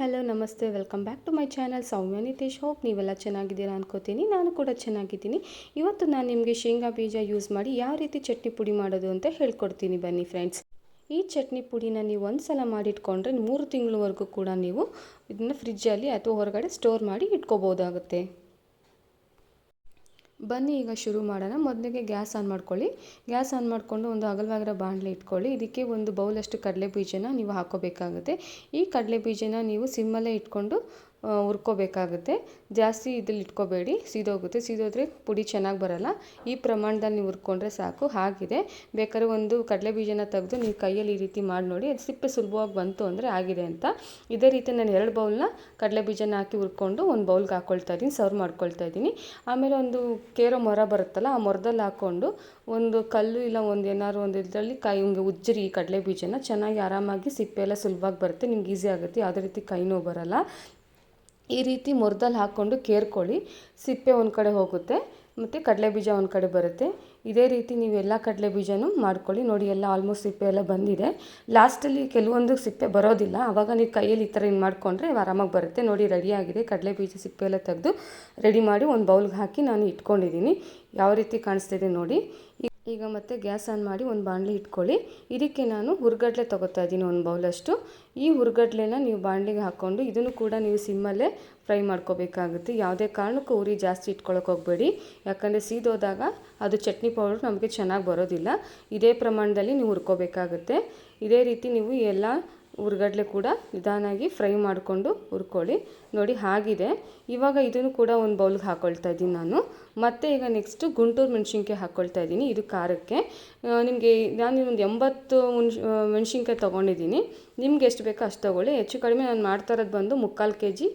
Hello, ನಮಸ್ತೆ. Welcome back to my channel. Soumya Nitesh. Hope ನೀವೆಲ್ಲ ಚೆನ್ನಾಗಿದ್ದೀರಾ ಅನ್ಕೋತೀನಿ. ನಾನು ಕೂಡ ಚೆನ್ನಾಗಿದ್ದೀನಿ. ಇವತ್ತು ನಾನು ನಿಮಗೆ ಶೇಂಗಾ ಬೀಜ ಯೂಸ್ ಮಾಡಿ ಯಾವ ರೀತಿ ಚಟ್ನಿ ಪುಡಿ ಮಾಡೋದು ಅಂತ ಹೇಳ್ಕೊಡ್ತೀನಿ ಬನ್ನಿ ಫ್ರೆಂಡ್ಸ್ ಈ ಚಟ್ನಿ ಪುಡಿನ ನೀವು ಒಂದು ಸಲ ಮಾಡಿಟ್ಕೊಂಡ್ರೆ ಮೂರು ತಿಂಗಳವರೆಗೂ ಕೂಡ ನೀವು ಇದನ್ನು ಫ್ರಿಜ್ಜಲ್ಲಿ ಅಥವಾ ಹೊರಗಡೆ ಸ್ಟೋರ್ ಮಾಡಿ ಇಟ್ಕೋಬೋದಾಗುತ್ತೆ. ಬನ್ನಿ ಈಗ ಶುರು ಮಾಡೋಣ. ಮೊದಲಿಗೆ ಗ್ಯಾಸ್ ಆನ್ ಮಾಡ್ಕೊಳ್ಳಿ. ಗ್ಯಾಸ್ ಆನ್ ಮಾಡಿಕೊಂಡು ಒಂದು ಅಗಲವಾಗಿರೋ ಬಾಣಲೆ ಇಟ್ಕೊಳ್ಳಿ. ಇದಕ್ಕೆ ಒಂದು ಬೌಲಷ್ಟು ಕಡಲೆ ಬೀಜನ ನೀವು ಹಾಕೋಬೇಕಾಗುತ್ತೆ. ಈ ಕಡಲೆ ಬೀಜನ ನೀವು ಸಿಮ್ಮಲ್ಲೇ ಇಟ್ಕೊಂಡು ಹುರ್ಕೋಬೇಕಾಗುತ್ತೆ. ಜಾಸ್ತಿ ಇದ್ರಲ್ಲಿ ಇಟ್ಕೋಬೇಡಿ. ಸೀದೋಗುತ್ತೆ. ಸೀದೋದ್ರೆ ಪುಡಿ ಚೆನ್ನಾಗಿ ಬರಲ್ಲ. ಈ ಪ್ರಮಾಣದಲ್ಲಿ ನೀವು ಹುರ್ಕೊಂಡ್ರೆ ಸಾಕು. ಹಾಗಿದೆ. ಬೇಕಾದ್ರೆ ಒಂದು ಕಡಲೆ ಬೀಜನ ತೆಗೆದು ನೀವು ಕೈಯಲ್ಲಿ ಈ ರೀತಿ ಮಾಡಿ ನೋಡಿ. ಅದು ಸಿಪ್ಪೆ ಸುಲಭವಾಗಿ ಬಂತು ಅಂದರೆ ಆಗಿದೆ ಅಂತ. ಇದೇ ರೀತಿ ನಾನು ಎರಡು ಬೌಲ್ನ ಕಡಲೆ ಬೀಜನ ಹಾಕಿ ಹುರ್ಕೊಂಡು ಒಂದು ಬೌಲ್ಗೆ ಹಾಕ್ಕೊಳ್ತಾ ಇದ್ದೀನಿ. ಸರ್ವ್ ಮಾಡ್ಕೊಳ್ತಾ ಇದ್ದೀನಿ. ಆಮೇಲೆ ಒಂದು ಕೇರೋ ಮೊರ ಬರುತ್ತಲ್ಲ, ಆ ಮೊರದಲ್ಲಿ ಹಾಕ್ಕೊಂಡು ಒಂದು ಕಲ್ಲು ಇಲ್ಲ ಒಂದು ಏನಾದ್ರು ಒಂದು ಇದರಲ್ಲಿ ಕೈ ಹಿಂಗೆ ಉಜ್ಜಿರಿ ಕಡಲೆ ಬೀಜನ. ಚೆನ್ನಾಗಿ ಆರಾಮಾಗಿ ಸಿಪ್ಪೆ ಎಲ್ಲ ಸುಲಭವಾಗಿ ಬರುತ್ತೆ. ನಿಮ್ಗೆ ಈಸಿ ಆಗುತ್ತೆ. ಯಾವುದೇ ರೀತಿ ಕೈ ನೋವು ಬರಲ್ಲ. ಈ ರೀತಿ ಮುರ್ದಲ್ಲಿ ಹಾಕ್ಕೊಂಡು ಕೇರ್ಕೊಳ್ಳಿ. ಸಿಪ್ಪೆ ಒಂದು ಕಡೆ ಹೋಗುತ್ತೆ, ಮತ್ತು ಕಡಲೆ ಬೀಜ ಒಂದು ಕಡೆ ಬರುತ್ತೆ. ಇದೇ ರೀತಿ ನೀವು ಎಲ್ಲ ಕಡಲೆ ಬೀಜನೂ ಮಾಡ್ಕೊಳ್ಳಿ. ನೋಡಿ, ಎಲ್ಲ ಆಲ್ಮೋಸ್ಟ್ ಸಿಪ್ಪೆ ಎಲ್ಲ ಬಂದಿದೆ. ಲಾಸ್ಟಲ್ಲಿ ಕೆಲವೊಂದು ಸಿಪ್ಪೆ ಬರೋದಿಲ್ಲ. ಆವಾಗ ನೀವು ಕೈಯಲ್ಲಿ ಈ ಥರ ಹಿಂಗೆ ಮಾಡಿಕೊಂಡ್ರೆ ಆರಾಮಾಗಿ ಬರುತ್ತೆ. ನೋಡಿ ರೆಡಿಯಾಗಿದೆ ಕಡಲೆ ಬೀಜ ಸಿಪ್ಪೆ ಎಲ್ಲ ತೆಗೆದು ರೆಡಿ ಮಾಡಿ ಒಂದು ಬೌಲ್ಗೆ ಹಾಕಿ ನಾನು ಇಟ್ಕೊಂಡಿದ್ದೀನಿ. ಯಾವ ರೀತಿ ಕಾಣಿಸ್ತಿದೆ ನೋಡಿ. ಈಗ ಮತ್ತೆ ಗ್ಯಾಸ್ ಆನ್ ಮಾಡಿ ಒಂದು ಬಾಣಲಿ ಇಟ್ಕೊಳ್ಳಿ. ಇದಕ್ಕೆ ನಾನು ಹುರ್ಗಡ್ಲೆ ತೊಗೋತಾ ಇದ್ದೀನಿ ಒಂದು ಬೌಲಷ್ಟು. ಈ ಹುರ್ಗಡ್ಲೆನ ನೀವು ಬಾಣಲಿಗೆ ಹಾಕ್ಕೊಂಡು ಇದನ್ನು ಕೂಡ ನೀವು ಸಿಮ್ಮಲ್ಲೇ ಫ್ರೈ ಮಾಡ್ಕೋಬೇಕಾಗುತ್ತೆ. ಯಾವುದೇ ಕಾರಣಕ್ಕೂ ಉರಿ ಜಾಸ್ತಿ ಇಟ್ಕೊಳಕ್ಕೆ ಹೋಗಬೇಡಿ. ಯಾಕಂದರೆ ಸೀದೋದಾಗ ಅದು ಚಟ್ನಿ ಪೌಡ್ರ್ ನಮಗೆ ಚೆನ್ನಾಗಿ ಬರೋದಿಲ್ಲ. ಇದೇ ಪ್ರಮಾಣದಲ್ಲಿ ನೀವು ಹುರ್ಕೋಬೇಕಾಗುತ್ತೆ. ಇದೇ ರೀತಿ ನೀವು ಎಲ್ಲ ಹುರ್ಗಡ್ಲೆ ಕೂಡ ನಿಧಾನಾಗಿ ಫ್ರೈ ಮಾಡಿಕೊಂಡು ಹುರ್ಕೊಳ್ಳಿ. ನೋಡಿ ಹಾಗಿದೆ. ಇವಾಗ ಇದನ್ನು ಕೂಡ ಒಂದು ಬೌಲ್ಗೆ ಹಾಕ್ಕೊಳ್ತಾ ಇದ್ದೀನಿ ನಾನು. ಮತ್ತು ಈಗ ನೆಕ್ಸ್ಟು ಗುಂಟೂರು ಮೆಣಸಿನ್ಕಾಯಿ ಹಾಕ್ಕೊಳ್ತಾ ಇದ್ದೀನಿ ಇದು ಖಾರಕ್ಕೆ. ನಿಮಗೆ ನಾನು ಒಂದು ಎಂಬತ್ತು ಮುನ್ಶ್ ಮೆಣಸಿನ್ಕಾಯಿ ತೊಗೊಂಡಿದ್ದೀನಿ. ನಿಮ್ಗೆ ಎಷ್ಟು ಬೇಕೋ ಅಷ್ಟು ತೊಗೊಳ್ಳಿ. ಹೆಚ್ಚು ಕಡಿಮೆ ನಾನು ಮಾಡ್ತಾ ಇರೋದು ಬಂದು ಮುಕ್ಕಾಲು ಕೆ ಜಿ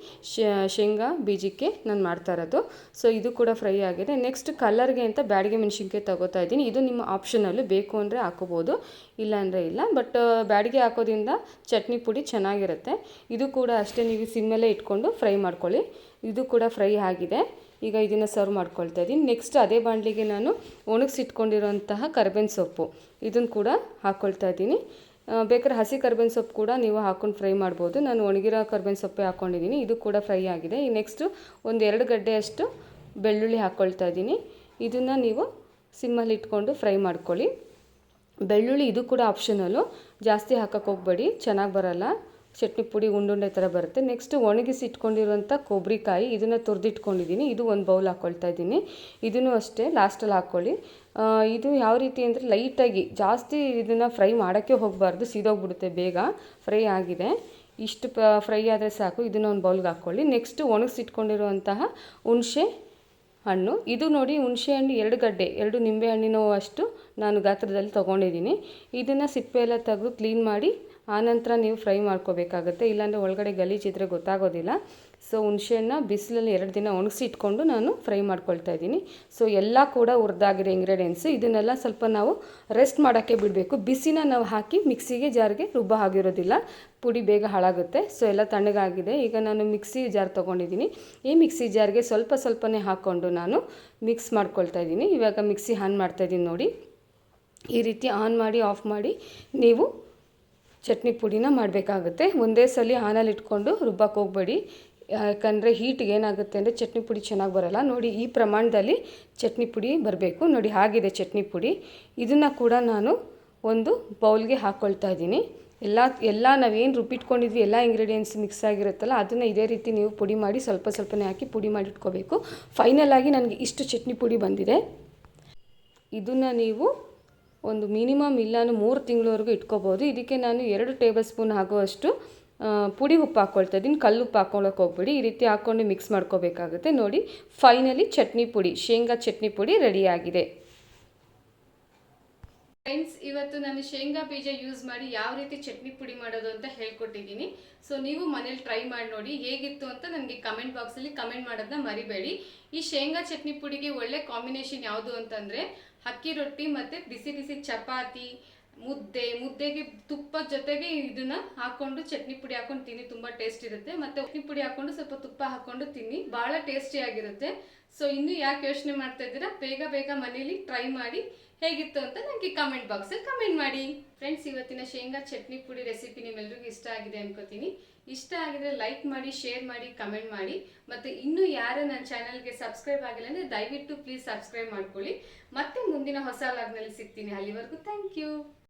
ಶೇಂಗಾ, ಬೀಜಕ್ಕೆ ನಾನು ಮಾಡ್ತಾ ಇರೋದು. ಸೊ ಇದು ಕೂಡ ಫ್ರೈ ಆಗಿದೆ. ನೆಕ್ಸ್ಟ್ ಕಲರ್ಗೆ ಅಂತ ಬ್ಯಾಡಿಗೆ ಮೆಣಸಿನ್ಕಾಯಿ ತೊಗೋತಾ ಇದ್ದೀನಿ. ಇದು ನಿಮ್ಮ ಆಪ್ಷನಲ್ಲೂ ಬೇಕು ಅಂದರೆ ಹಾಕೋಬೋದು ಇಲ್ಲ ಅಂದರೆ ಇಲ್ಲ. ಬಟ್ ಬ್ಯಾಡಿಗೆ ಹಾಕೋದ್ರಿಂದ ಚಟ್ನಿ ಪುಡಿ ಚೆನ್ನಾಗಿರುತ್ತೆ. ಇದು ಕೂಡ ಅಷ್ಟೇ ನೀವು ಸಿಮ್ಮಲ್ಲೇ ಇಟ್ಕೊಂಡು ಫ್ರೈ ಮಾಡ್ಕೊಳ್ಳಿ. ಇದು ಕೂಡ ಫ್ರೈ ಆಗಿದೆ. ಈಗ ಇದನ್ನು ಸರ್ವ್ ಮಾಡ್ಕೊಳ್ತಾ ಇದ್ದೀನಿ ನೆಕ್ಸ್ಟ್ ಅದೇ ಬಾಣಲಿಗೆ ನಾನು ಒಣಗಿಸಿಟ್ಕೊಂಡಿರೋಂತಹ ಕರ್ಬೇವಿನ ಸೊಪ್ಪು. ಇದನ್ನು ಕೂಡ ಹಾಕ್ಕೊಳ್ತಾ ಇದ್ದೀನಿ ಬೇಕಾದ್ರೆ ಹಸಿ ಕರ್ಬೇವಿನ ಸೊಪ್ಪು ಕೂಡ ನೀವು ಹಾಕ್ಕೊಂಡು ಫ್ರೈ ಮಾಡ್ಬೋದು. ನಾನು ಒಣಗಿರೋ ಕರ್ಬೇವಿನ ಸೊಪ್ಪೇ ಹಾಕ್ಕೊಂಡಿದ್ದೀನಿ ಇದು ಕೂಡ ಫ್ರೈ ಆಗಿದೆ. ಈ ನೆಕ್ಸ್ಟು ಒಂದು ಎರಡು ಗಡ್ಡೆಯಷ್ಟು ಬೆಳ್ಳುಳ್ಳಿ ಹಾಕ್ಕೊಳ್ತಾ ಇದ್ದೀನಿ ಇದನ್ನು ನೀವು ಸಿಮ್ಮಲ್ಲಿ ಇಟ್ಕೊಂಡು ಫ್ರೈ ಮಾಡ್ಕೊಳ್ಳಿ. ಬೆಳ್ಳುಳ್ಳಿ ಇದು ಕೂಡ ಆಪ್ಷನಲ್ಲು ಜಾಸ್ತಿ ಹಾಕೋಕ್ಕೆ ಹೋಗಬೇಡಿ, ಚೆನ್ನಾಗಿ ಬರಲ್ಲ. ಚಟ್ನಿ ಪುಡಿ ಉಂಡುಂಡೆ ಥರ ಬರುತ್ತೆ. ನೆಕ್ಸ್ಟ್ ಒಣಗಿಸಿ ಇಟ್ಕೊಂಡಿರುವಂಥ ಕೊಬ್ಬರಿಕಾಯಿ ಇದನ್ನು ತುರಿದಿಟ್ಕೊಂಡಿದ್ದೀನಿ. ಇದು ಒಂದು ಬೌಲ್ ಹಾಕ್ಕೊಳ್ತಾ ಇದ್ದೀನಿ. ಇದನ್ನು ಅಷ್ಟೇ ಲಾಸ್ಟಲ್ಲಿ ಹಾಕ್ಕೊಳ್ಳಿ ಇದು ಯಾವ ರೀತಿ ಅಂದರೆ ಲೈಟಾಗಿ ಜಾಸ್ತಿ ಇದನ್ನು ಫ್ರೈ ಮಾಡೋಕ್ಕೆ ಹೋಗಬಾರ್ದು, ಸೀದೋಗ್ಬಿಡುತ್ತೆ ಬೇಗ. ಫ್ರೈ ಆಗಿದೆ. ಇಷ್ಟು ಫ್ರೈ ಆದರೆ ಸಾಕು. ಇದನ್ನು ಒಂದು ಬೌಲ್ಗೆ ಹಾಕ್ಕೊಳ್ಳಿ ನೆಕ್ಸ್ಟ್ ಒಣಗಿಸಿಟ್ಕೊಂಡಿರುವಂತಹ ಹುಣಸೆ ಹಣ್ಣು. ಇದು ನೋಡಿ ಹುಣಸೆ ಹಣ್ಣು ಎರಡು ಗಡ್ಡೆ, ಎರಡು ನಿಂಬೆ ಹಣ್ಣಿನ ಅಷ್ಟು ನಾನು ಗಾತ್ರದಲ್ಲಿ ತೊಗೊಂಡಿದ್ದೀನಿ. ಇದನ್ನು ಸಿಪ್ಪೆ ಎಲ್ಲ ತೆಗೆದು ಕ್ಲೀನ್ ಮಾಡಿ ಆನಂತರ ನೀವು ಫ್ರೈ ಮಾಡ್ಕೋಬೇಕಾಗುತ್ತೆ. ಇಲ್ಲಾಂದರೆ ಒಳಗಡೆ ಗಲೀಜಿದ್ರೆ ಗೊತ್ತಾಗೋದಿಲ್ಲ. ಸೊ ಹುಣಸೆಹಣ್ಣ ಬಿಸಿಲಲ್ಲಿ ಎರಡು ದಿನ ಒಣಗಿಸಿ ಇಟ್ಕೊಂಡು ನಾನು ಫ್ರೈ ಮಾಡ್ಕೊಳ್ತಾ ಇದ್ದೀನಿ. ಸೊ ಎಲ್ಲ ಕೂಡ ಹುರಿದಾಗಿರೋ ಇಂಗ್ರೀಡಿಯೆಂಟ್ಸು ಇದನ್ನೆಲ್ಲ ಸ್ವಲ್ಪ ನಾವು ರೆಸ್ಟ್ ಮಾಡೋಕ್ಕೆ ಬಿಡಬೇಕು. ಬಿಸಿನ ನಾವು ಹಾಕಿ ಮಿಕ್ಸಿಗೆ ಜಾರ್ಗೆ ರುಬ್ಬ ಆಗಿರೋದಿಲ್ಲ. ಪುಡಿ ಬೇಗ ಹಾಳಾಗುತ್ತೆ. ಸೊ ಎಲ್ಲ ತಣ್ಣಗಾಗಿದೆ. ಈಗ ನಾನು ಮಿಕ್ಸಿ ಜಾರ್ ತೊಗೊಂಡಿದ್ದೀನಿ. ಈ ಮಿಕ್ಸಿ ಜಾರ್ಗೆ ಸ್ವಲ್ಪ ಸ್ವಲ್ಪನೇ ಹಾಕ್ಕೊಂಡು ನಾನು ಮಿಕ್ಸ್ ಮಾಡ್ಕೊಳ್ತಾ ಇದ್ದೀನಿ. ಇವಾಗ ಮಿಕ್ಸಿ ಆನ್ ಮಾಡ್ತಾಯಿದ್ದೀನಿ ನೋಡಿ. ಈ ರೀತಿ ಆನ್ ಮಾಡಿ, ಆಫ್ ಮಾಡಿ ನೀವು ಚಟ್ನಿ ಪುಡಿನ ಮಾಡಬೇಕಾಗುತ್ತೆ. ಒಂದೇ ಸಲ ಆನಲ್ಲಿ ಇಟ್ಕೊಂಡು ರುಬ್ಬಕ್ಕೆ ಹೋಗಬೇಡಿ. ಯಾಕಂದರೆ ಹೀಟ್ಗೆ ಏನಾಗುತ್ತೆ ಅಂದರೆ ಚಟ್ನಿ ಪುಡಿ ಚೆನ್ನಾಗಿ ಬರೋಲ್ಲ. ನೋಡಿ ಈ ಪ್ರಮಾಣದಲ್ಲಿ ಚಟ್ನಿ ಪುಡಿ ಬರಬೇಕು. ನೋಡಿ ಹಾಗಿದೆ ಚಟ್ನಿ ಪುಡಿ. ಇದನ್ನು ಕೂಡ ನಾನು ಒಂದು ಬೌಲ್ಗೆ ಹಾಕ್ಕೊಳ್ತಾ ಇದ್ದೀನಿ. ಎಲ್ಲ ಎಲ್ಲ ನಾವೇನು ರುಬ್ಬಿಟ್ಕೊಂಡಿದ್ವಿ, ಎಲ್ಲ ಇಂಗ್ರೀಡಿಯೆಂಟ್ಸ್ ಮಿಕ್ಸ್ ಆಗಿರುತ್ತಲ್ಲ, ಅದನ್ನು ಇದೇ ರೀತಿ ನೀವು ಪುಡಿ ಮಾಡಿ ಸ್ವಲ್ಪ ಸ್ವಲ್ಪನೇ ಹಾಕಿ ಪುಡಿ ಮಾಡಿ ಇಟ್ಕೋಬೇಕು. ಆಗಿ ನನಗೆ ಇಷ್ಟು ಚಟ್ನಿ ಪುಡಿ ಬಂದಿದೆ. ಇದನ್ನು ನೀವು ಒಂದು ಮಿನಿಮಮ್ ಇಲ್ಲಾನು ಮೂರು ತಿಂಗಳವರೆಗೂ ಇಟ್ಕೋಬೋದು. ಇದಕ್ಕೆ ನಾನು ಎರಡು ಟೇಬಲ್ ಸ್ಪೂನ್ ಆಗುವಷ್ಟು ಪುಡಿ ಉಪ್ಪು ಹಾಕ್ಕೊಳ್ತಾ ಇದ್ದೀನಿ. ಕಲ್ಲು ಉಪ್ಪು ಹಾಕ್ಕೊಳ್ಳೋಕೆ ಹೋಗ್ಬಿಡಿ. ಈ ರೀತಿ ಹಾಕ್ಕೊಂಡು ಮಿಕ್ಸ್ ಮಾಡ್ಕೋಬೇಕಾಗುತ್ತೆ. ನೋಡಿ ಫೈನಲಿ ಚಟ್ನಿ ಪುಡಿ, ಶೇಂಗಾ ಚಟ್ನಿ ಪುಡಿ ರೆಡಿಯಾಗಿದೆ ಫ್ರೆಂಡ್ಸ್ ಇವತ್ತು ನಾನು ಶೇಂಗಾ ಬೀಜ ಯೂಸ್ ಮಾಡಿ ಯಾವ ರೀತಿ ಚಟ್ನಿ ಪುಡಿ ಮಾಡೋದು ಅಂತ ಹೇಳ್ಕೊಟ್ಟಿದ್ದೀನಿ. ಸೊ ನೀವು ಮನೇಲಿ ಟ್ರೈ ಮಾಡಿ ನೋಡಿ ಹೇಗಿತ್ತು ಅಂತ ನನಗೆ ಕಮೆಂಟ್ ಬಾಕ್ಸಲ್ಲಿ ಕಮೆಂಟ್ ಮಾಡೋದನ್ನ ಮರಿಬೇಡಿ. ಈ ಶೇಂಗಾ ಚಟ್ನಿ ಪುಡಿಗೆ ಒಳ್ಳೆ ಕಾಂಬಿನೇಷನ್ ಯಾವುದು ಅಂತಂದರೆ ಅಕ್ಕಿ ರೊಟ್ಟಿ ಮತ್ತು ಬಿಸಿ ಬಿಸಿ ಚಪಾತಿ ಮುದ್ದೆ, ಮುದ್ದೆಗೆ ತುಪ್ಪ ಜೊತೆಗೆ ಇದನ್ನ ಹಾಕೊಂಡು ಚಟ್ನಿ ಪುಡಿ ಹಾಕೊಂಡು ತಿನ್ನಿ, ತುಂಬಾ ಟೇಸ್ಟ್ ಇರುತ್ತೆ. ಮತ್ತೆ ಚಟ್ನಿ ಪುಡಿ ಹಾಕೊಂಡು ಸ್ವಲ್ಪ ತುಪ್ಪ ಹಾಕೊಂಡು ತಿನ್ನಿ. ಬಹಳ ಟೇಸ್ಟಿ ಆಗಿರುತ್ತೆ. ಸೊ ಇನ್ನು ಯಾಕೆ ಯೋಚನೆ ಮಾಡ್ತಾ ಇದ್ದೀರಾ? ಬೇಗ ಬೇಗ ಮನೇಲಿ ಟ್ರೈ ಮಾಡಿ ಹೇಗಿತ್ತು ಅಂತ ನನಗೆ ಕಮೆಂಟ್ ಬಾಕ್ಸಲ್ಲಿ ಕಮೆಂಟ್ ಮಾಡಿ. ಫ್ರೆಂಡ್ಸ್ ಇವತ್ತಿನ ಶೇಂಗಾ ಚಟ್ನಿ ಪುಡಿ ರೆಸಿಪಿ ನಿಮ್ಮೆಲ್ರಿಗೂ ಇಷ್ಟ ಆಗಿದೆ ಅನ್ಕೋತೀನಿ. ಇಷ್ಟ ಆಗಿದ್ರೆ ಲೈಕ್ ಮಾಡಿ ಶೇರ್ ಮಾಡಿ ಕಮೆಂಟ್ ಮಾಡಿ. ಮತ್ತು ಇನ್ನೂ ಯಾರು ನನ್ನ ಚಾನಲ್ಗೆ ಸಬ್ಸ್ಕ್ರೈಬ್ ಆಗಿಲ್ಲ ಅಂದರೆ ದಯವಿಟ್ಟು ಪ್ಲೀಸ್ ಸಬ್ಸ್ಕ್ರೈಬ್ ಮಾಡ್ಕೊಳ್ಳಿ. ಮತ್ತೆ ಮುಂದಿನ ಹೊಸ ಲಾಗ್ನಲ್ಲಿ ಸಿಗ್ತೀನಿ. ಅಲ್ಲಿವರೆಗೂ ಥ್ಯಾಂಕ್ ಯು